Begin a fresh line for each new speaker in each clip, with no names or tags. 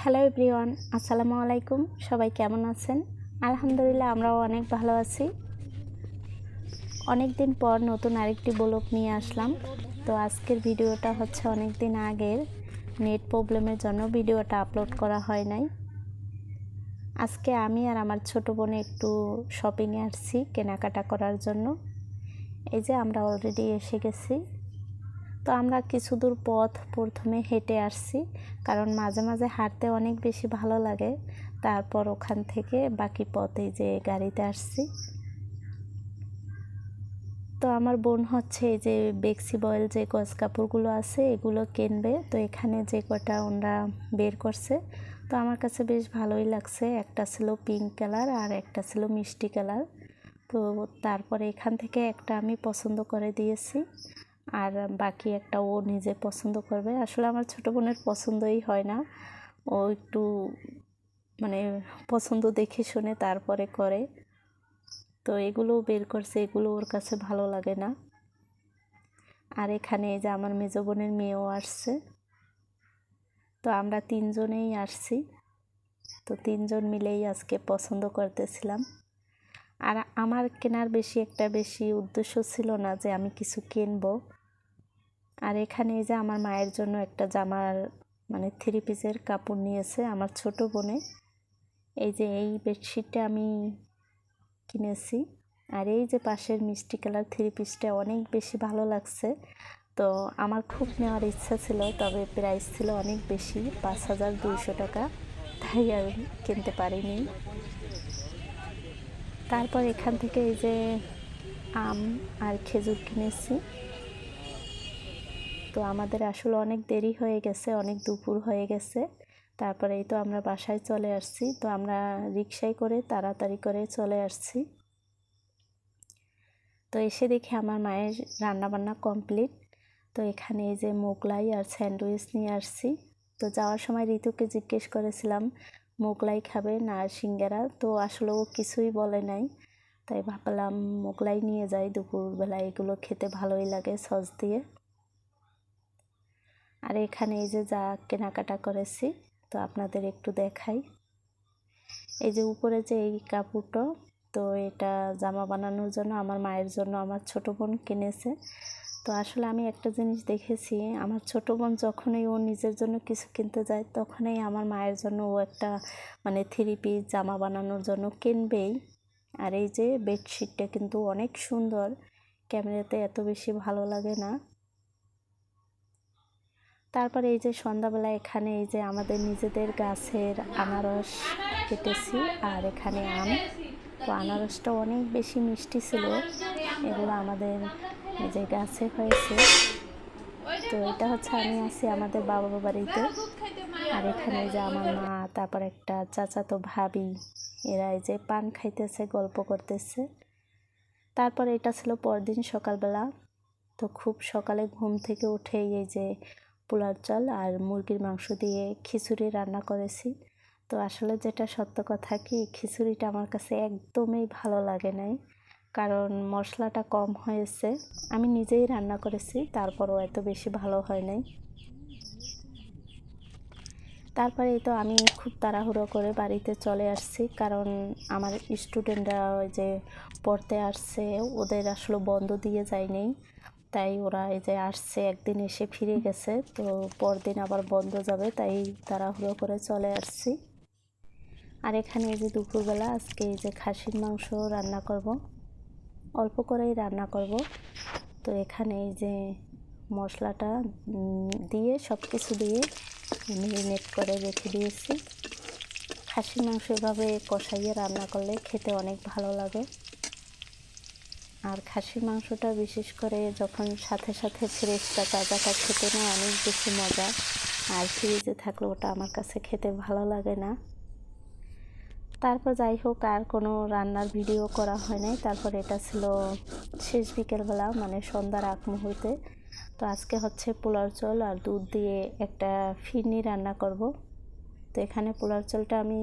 Hello everyone আসসালামু আলাইকুম। সবাই কেমন আছেন? আলহামদুলিল্লাহ, আমরাও অনেক ভালো আছি। অনেক দিন পর নতুন আরেকটি ব্লগ নিয়ে আসলাম। তো আজকের ভিডিওটা হচ্ছে অনেক দিন আগের। নেট প্রবলেমের জন্য ভিডিওটা আপলোড করা হয় নাই। আজকে আমি আর আমার ছোট বোনে একটু শপিংয়ে আসছি কেনাকাটা করার জন্য। এই যে আমরা অলরেডি এসে গেছি। তো আমরা কিছু দূর পথ প্রথমে হেঁটে আসছি, কারণ মাঝে মাঝে হাঁটতে অনেক বেশি ভালো লাগে। তারপর ওখান থেকে বাকি পথে যে গাড়িতে আসছি। তো আমার বোন হচ্ছে এই যে বেক্সি বয়েল যে গজ কাপড়গুলো আছে, এগুলো কিনবে। তো এখানে যে কটা ওনারা বের করছে, তো আমার কাছে বেশ ভালোই লাগছে। একটা ছিল পিঙ্ক কালার আর একটা ছিল মিষ্টি কালার তো তারপরে এখান থেকে একটা আমি পছন্দ করে দিয়েছি। আর বাকি একটা ও নিজে পছন্দ করবে। আসলে আমার ছোটো বোনের পছন্দই হয় না। ও একটু মানে পছন্দ দেখে শুনে তারপরে করে। তো এগুলোও বের করছে, এগুলো ওর কাছে ভালো লাগে না। আর এখানে এই যে আমার মেজো বোনের মেয়েও আসছে। তো আমরা তিনজনেই আসছি। তো তিনজন মিলেই আজকে পছন্দ করতেছিলাম। আর আমার কেনার বেশি একটা বেশি উদ্দেশ্য ছিল না যে আমি কিছু কিনবো। আর এখানে এই যে আমার মায়ের জন্য একটা জামার মানে থ্রি পিসের কাপড় নিয়েছে আমার ছোট বোনে। এই যে এই বেডশিটটা আমি কিনেছি। আর এই যে পাশের মিষ্টি কালার থ্রি পিসটা অনেক বেশি ভালো লাগছে। তো আমার খুব নেওয়ার ইচ্ছা ছিল, তবে প্রাইস ছিল অনেক বেশি, পাঁচ হাজার দুইশো টাকা। তাই আর কিনতে পারিনি। তারপর এখান থেকে এই যে আম আর খেজুর কিনেছি। তো আমাদের আসলে অনেক দেরি হয়ে গেছে, অনেক দুপুর হয়ে গেছে। তারপরে এই তো আমরা বাসায় চলে আসছি। তো আমরা রিক্সায় করে তাড়াতাড়ি করে চলে আসছি। তো এসে দেখি আমার মায়ের রান্নাবান্না কমপ্লিট। তো এখানে এই যে মোগলাই আর স্যান্ডউইচ নিয়ে আসছি। তো যাওয়ার সময় ঋতুকে জিজ্ঞেস করেছিলাম, মোগলাই খাবে না সিঙ্গারা? তো আসলে ও কিছুই বলে নাই। তাই ভাবলাম মোগলাই নিয়ে যাই দুপুরবেলা এগুলো খেতে ভালোই লাগে সস দিয়ে। আর এখানে এই যে যা কেনাকাটা করেছি, তো আপনাদের একটু দেখাই। এই যে উপরে যে এই কাপড়টা, তো এটা জামা বানানোর জন্য আমার মায়ের জন্য আমার ছোট বোন কিনেছে। তো আসলে আমি একটা জিনিস দেখেছি, আমার ছোট বোন যখনই ও নিজের জন্য কিছু কিনতে যায়, তখনই আমার মায়ের জন্য ও একটা মানে থ্রি পিস জামা বানানোর জন্য কিনবেই। আর এই যে বেডশিটটা কিন্তু অনেক সুন্দর, ক্যামেরাতে এত বেশি ভালো লাগে না। তারপরে এই যে সন্ধ্যাবেলা এখানে এই যে আমাদের নিজেদের গাছের আনারস কেটেছি আর এখানে আম। তো আনারসটা অনেক বেশি মিষ্টি ছিল। এগুলো আমাদের যে গাছে হয়েছে। তো এটা হচ্ছে আমি আছি আমাদের বাবা বাড়িতে। আর এখানে যে আমার মা, তারপর একটা চাচাতো ভাবি, এরা এই যে পান খাইতেছে, গল্প করতেছে। তারপর এটা ছিল পরদিন সকালবেলা। তো খুব সকালে ঘুম থেকে উঠেই এই যে পোলার চাল আর মুরগির মাংস দিয়ে খিচুড়ি রান্না করেছি। তো আসলে যেটা সত্য কথা কি, খিচুড়িটা আমার কাছে একদমই ভালো লাগে নাই। কারণ মশলাটা কম হয়েছে। আমি নিজেই রান্না করেছি, তারপরও এত বেশি ভালো হয় নাই। তারপরে তো আমি খুব তাড়াহুড়ো করে বাড়িতে চলে আসছি, কারণ আমার স্টুডেন্টরা ওই যে পড়তে আসছে, ওদের আসলে বন্ধ দিয়ে যায়নি। তাই ওরা এই যে আসছে, একদিন এসে ফিরে গেছে, তো পরদিন আবার বন্ধ যাবে, তাই তাড়াহুড়ো করে চলে আসছি। আর এখানে এই যে দুপুরবেলা আজকে এই যে খাসির মাংস রান্না করব, অল্প করেই রান্না করব। তো এখানে এই যে মশলাটা দিয়ে সব কিছু দিয়ে মেরিনেট করে রেখে দিয়েছি। খাসির মাংস এভাবে কষাইয়ে রান্না করলে খেতে অনেক ভালো লাগে। আর খাসির মাংসটা বিশেষ করে যখন সাথে সাথে ফ্রেশটা তাজাটা খেতে না অনেক বেশি মজা। আর ফ্রিজে থাকলে ওটা আমার কাছে খেতে ভালো লাগে না। তারপর যাই হোক, আর কোনো রান্নার ভিডিও করা হয় নাই। তারপর এটা ছিল শেষ বিকেলবেলা মানে সন্ধ্যার আগ মুহূর্তে। তো আজকে হচ্ছে পোলার চল, আর দুধ দিয়ে একটা ফিরনি রান্না করব। তো এখানে পোলার চলটা আমি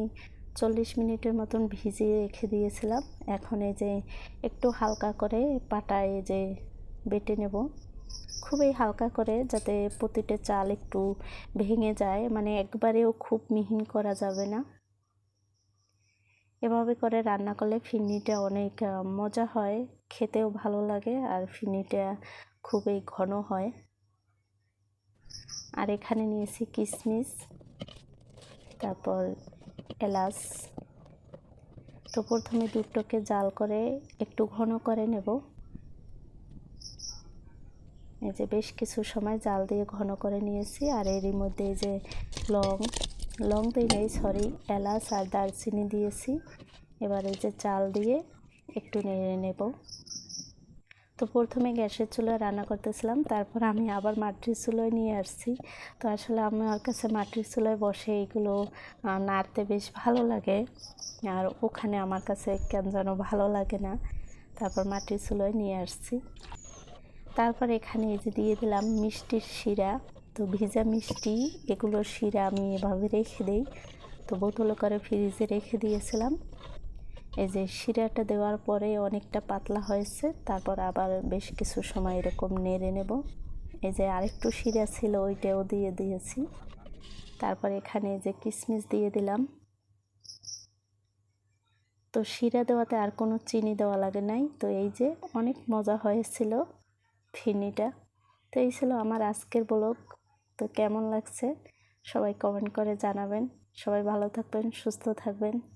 চল্লিশ মিনিটের মতন ভিজিয়ে রেখে দিয়েছিলাম। এখন এই যে একটু হালকা করে পাটায় যে বেটে নেব। খুবই হালকা করে যাতে প্রতিটা চাল একটু ভেঙে যায়। মানে একবারেও খুব মিহিন করা যাবে না। এভাবে করে রান্না করলে ফিরনিটা অনেক মজা হয়, খেতেও ভালো লাগে আর ফিরনিটা খুবই ঘন হয়। আর এখানে নিয়েছি কিশমিশ তারপর এলাচ। তো প্রথমে দুধটাকে জাল করে একটু ঘন করে নেব। এই যে বেশ কিছু সময় জাল দিয়ে ঘন করে নিয়েছি। আর এরই মধ্যে এই যে লং লং দিই নেই সরি এলাচ আর দারচিনি দিয়েছি। এবার এই যে চাল দিয়ে একটু নেড়ে নেব। তো প্রথমে গ্যাসের চুলোয় রান্না করতেছিলাম, তারপর আমি আবার মাটির চুলোয় নিয়ে আসছি। তো আসলে আমার কাছে মাটির চুলোয় বসে এইগুলো নাড়তে বেশ ভালো লাগে। আর ওখানে আমার কাছে কেন যেন ভালো লাগে না। তারপর মাটির চুলোয় নিয়ে আসছি। তারপর এখানে এই যে দিয়ে দিলাম মিষ্টির শিরা। তো ভিজা মিষ্টি, এগুলোর শিরা আমি এভাবে রেখে দিই। তো বোতলে করে ফ্রিজে রেখে দিয়েছিলাম। এই যে শিরাটা দেওয়ার পরে অনেকটা পাতলা হয়েছে, তারপর আবার বেশ কিছু সময় এরকম নেড়ে নেব। এই যে আরেকটু শিরা ছিল, ওইটাও দিয়ে দিয়েছি। তারপর এখানে যে কিশমিশ দিয়ে দিলাম। তো শিরা দেওয়াতে আর কোনো চিনি দেওয়া লাগে নাই। তো এই যে অনেক মজা হয়েছিল ফিরনিটা। তো এই ছিল আমার আজকের ব্লগ। তো কেমন লাগছে? সবাই কমেন্ট করে জানাবেন। সবাই ভালো থাকবেন, সুস্থ থাকবেন।